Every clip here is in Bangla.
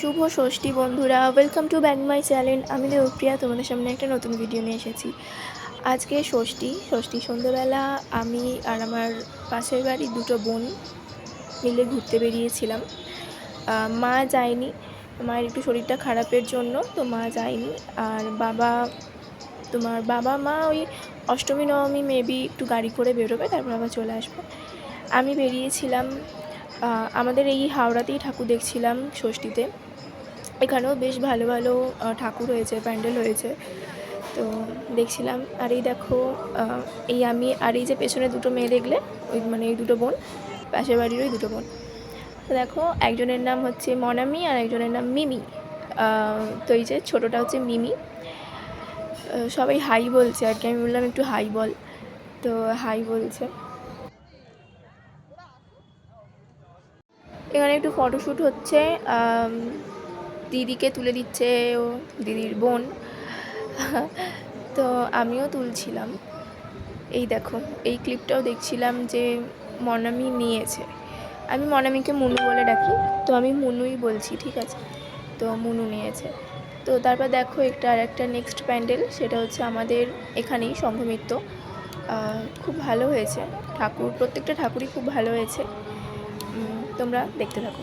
শুভ ষষ্ঠী বন্ধুরা welcome to back my channel আমি দেবপ্রিয়া, তোমাদের সামনে একটা নতুন ভিডিও নিয়ে এসেছি। আজকে ষষ্ঠী ষষ্ঠী সন্ধ্যেবেলা আমি আর আমার পাশের বাড়ির দুটো বোন মিলে ঘুরতে বেরিয়েছিলাম। মা যায়নি, মায়ের একটু শরীরটা খারাপের জন্য, তো মা যায়নি। আর বাবা, তোমার বাবা, মা ওই অষ্টমী, নবমী মেবি একটু গাড়ি করে বেরোবে, তারপর আবার চলে আসবে। আমি বেরিয়েছিলাম আমাদের এই হাওড়াতেই ঠাকুর দেখছিলাম ষষ্ঠীতে। এখানেও বেশ ভালো ভালো ঠাকুর হয়েছে, প্যান্ডেল হয়েছে। তো দেখছিলাম, আর এই দেখো এই আমি আর এই যে পেছনে দুটো মেয়ে দেখলে, ওই মানে এই দুটো বোন, পাশের বাড়ির ওই দুটো বোন। দেখো, একজনের নাম হচ্ছে মনামি আর একজনের নাম মিমি। তো এই যে ছোটোটা হচ্ছে মিমি। সবাই হাই বলছে আর কি, আমি বললাম একটু হাই বল। তো হাই বলছে। এখানে একটু ফটোশ্যুট হচ্ছে দিদিকে তুলে দিচ্ছে ও দিদির বোন। তো আমিও তুলছিলাম। এই দেখো, এই ক্লিপটাও দেখছিলাম যে মনামি নিয়েছে। আমি মনামিকে মুনু বলে ডাকি, তো আমি মুনুই বলছি, ঠিক আছে? তো মুনু নিয়েছে। তো তারপর দেখো একটা আর একটা নেক্সট প্যান্ডেল, সেটা হচ্ছে আমাদের এখানেই সংঘমিত্র খুব ভালো হয়েছে। ঠাকুর, প্রত্যেকটা ঠাকুরই খুব ভালো হয়েছে। তোমরা দেখতে থাকো।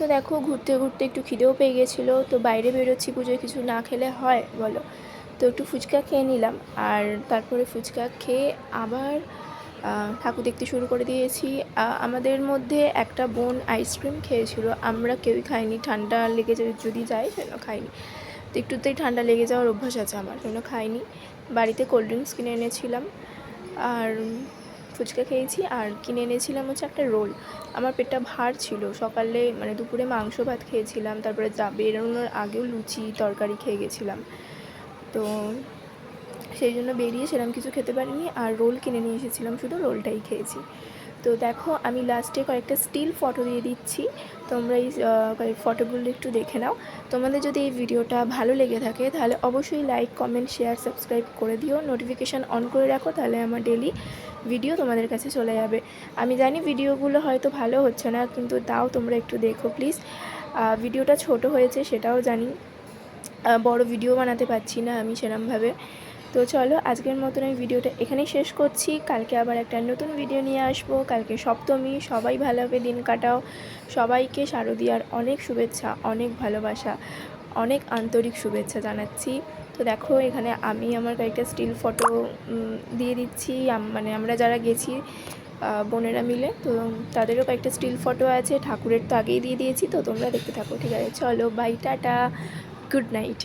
তো দেখো, ঘুরতে ঘুরতে একটু খিদেও পেয়ে গেছিল। তো বাইরে বেরোচ্ছি, পুজোয় কিছু না খেলে হয়, বলো। তো একটু ফুচকা খেয়ে নিলাম। আর তারপরে ফুচকা খেয়ে আবার ঠাকুর দেখতে শুরু করে দিয়েছি। আমাদের মধ্যে একটা বোন আইসক্রিম খেয়েছিল। আমরা কেউই খাইনি। ঠান্ডা লেগে যদি যদি যায় সেজন্য খাইনি। তো একটুতেই ঠান্ডা লেগে যাওয়ার অভ্যাস আছে আমার জন্য খাইনি। বাড়িতে কোল্ড ড্রিঙ্কস কিনে এনেছিলাম। আর ফুচকা খেয়েছি আর কিনে এনেছিলাম হচ্ছে একটা রোল। আমার পেটটা ভার ছিল। সকালে মানে দুপুরে মাংস ভাত খেয়েছিলাম, তারপরে যা বেরোনোর আগেও লুচি তরকারি খেয়ে গেছিলাম। তো সেই জন্য বেরিয়ে সেরকম কিছু খেতে পারিনি আর রোল কিনে নিয়ে এসেছিলাম, শুধু রোলটাই খেয়েছি। তো দেখো, আমি লাস্টে কয়েকটা স্টিল ফটো দিয়ে দিচ্ছি। তোমরা এই ফটোগুলো একটু দেখে নাও। তোমাদের যদি এই ভিডিওটা ভালো লেগে থাকে, তাহলে অবশ্যই লাইক কমেন্ট শেয়ার সাবস্ক্রাইব করে দিও। নোটিফিকেশান অন করে রাখো, তাহলে আমার ডেলি ভিডিও তোমাদের কাছে চলে যাবে। আমি জানি ভিডিওগুলো হয়তো ভালো হচ্ছে না, কিন্তু তাও তোমরা একটু দেখো প্লিজ ভিডিওটা ছোট হয়েছে সেটাও জানি। বড় ভিডিও বানাতে পারছি না আমি সেরমভাবে। তো চলো আজকের মতন আমি ভিডিওটা এখানেই শেষ করছি। কালকে আবার একটা নতুন ভিডিও নিয়ে আসব। কালকে সপ্তমী, সবাই ভালোভাবে দিন কাটাও। সবাইকে শারদীয়ার অনেক শুভেচ্ছা, অনেক ভালোবাসা। অনেক আন্তরিক শুভেচ্ছা জানাচ্ছি। তো দেখো, এখানে আমি আমার কয়েকটা স্টিল ফটো দিয়ে দিচ্ছি। মানে আমরা যারা গেছি বোনেরা মিলে, তো তাদেরও কয়েকটা স্টিল ফটো আছে। ঠাকুরের তো আগেই দিয়ে দিয়েছি, তো তোমরা দেখতে থাকো। ঠিক আছে, চলো বাই টাটা গুড নাইট